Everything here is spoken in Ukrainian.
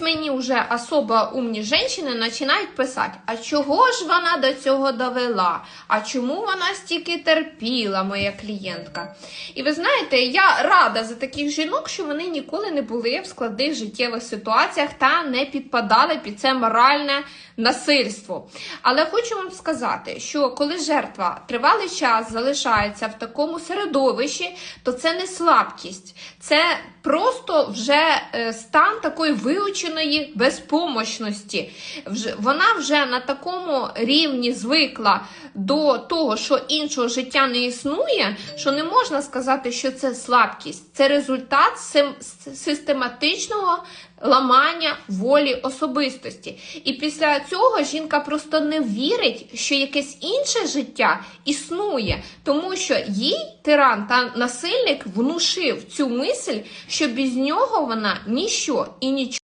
мені вже особо умні жінки починають писати, а чого ж вона до цього довела? А чому вона стільки терпіла, моя клієнтка? І ви знаєте, я рада за таких жінок, що вони ніколи не були в складних життєвих ситуаціях та не підпадали під це моральне насильство. Але хочу вам сказати, що коли жертва тривалий час залишається в такому середовищі, то це не слабкість, це просто вже е, стан такої виученої безпомощності. Вона вже на такому рівні звикла до того, що іншого життя не існує, що не можна сказати, що це слабкість. Це результат систематичного ламання волі особистості. І після цього жінка просто не вірить, що якесь інше життя існує, тому що їй тиран та насильник внушив цю мисль, що без нього вона ніщо і нічого.